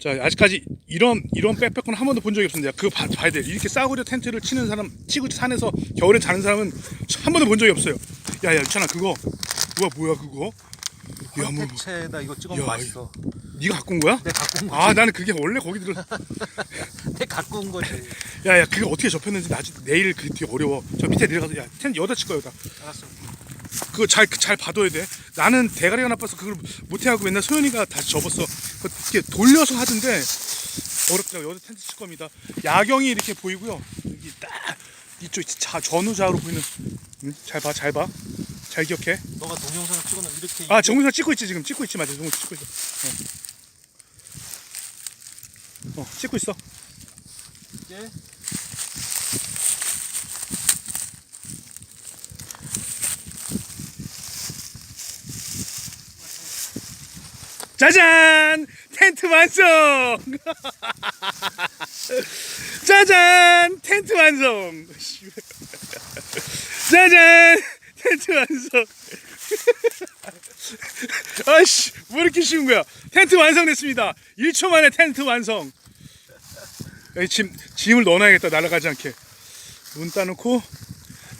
자 아직까지 이런 이런 백패커는 한 번도 본 적이 없습니다. 그거 봐, 봐야 돼. 이렇게 싸구려 텐트를 치는 사람, 치고 산에서 겨울에 자는 사람은 한 번도 본 적이 없어요. 야야 유찬아 그거 우와 뭐야 그거? 야 뭐, 뭐 콘텐츠에다 이거 찍으면 야, 맛있어. 네가 갖고 온 거야? 내가 갖고 온 거지. 아 나는 그게 원래 거기 들어. 내가 갖고 온 거지. 야야 그게 어떻게 접혔는지 나중 내일 그 뒤에 어려워. 저 밑에 내려가서 야 텐트 여기다 칠 거야 여기다. 알았어. 그거 잘 잘 봐둬야 돼. 나는 대가리가 나빠서 그걸 못해 하고 맨날 소연이가 다시 접었어. 그 이렇게 돌려서 하던데 어렵더라고. 여기 텐트 칠 겁니다. 야경이 이렇게 보이고요. 여기 딱 이쪽 자 전후 좌우로 보이는. 응? 잘 봐, 잘 봐. 잘 기억해. 너가 동영상 찍어놓은 이렇게 아 정우사 찍고 있지 지금 찍고 있지 맞아. 정우사 찍고 있어. 어, 어 찍고 있어. 이제 짜잔! 텐트 완성! 짜잔! 텐트 완성! 짜잔! 텐트 완성! 아이씨, 왜 이렇게 쉬운 거야? 텐트 완성됐습니다. 1초 만에 텐트 완성. 여기 짐, 짐을 넣어놔야겠다. 날아가지 않게. 문 따놓고,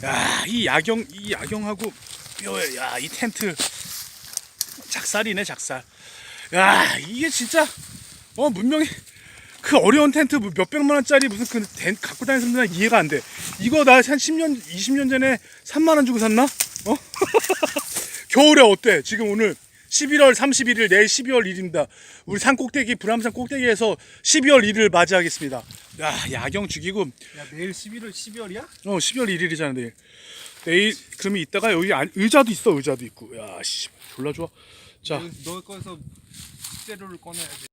야, 이 야경, 이 야경하고, 요, 야, 이 텐트. 작살이네, 작살. 야 이게 진짜 어 분명히 그 어려운 텐트 뭐 몇백만 원짜리 무슨 그 텐- 갖고 다니는 사람들 이해가 안 돼. 이거 나 한 10년 20년 전에 3만 원 주고 샀나? 어? 겨울에 어때? 지금 오늘 11월 31일 내일 12월 1일입니다. 우리 산 꼭대기 불암산 꼭대기에서 12월 1일을 맞이하겠습니다. 야 야경 죽이고 야 내일 11월 12월이야? 어 12월 1일이잖아 내일. 내일 그러면 이따가 여기 안- 의자도 있어 의자도 있고 야씨 졸라 좋아. 자 너 거에서 식재료를 꺼내야지.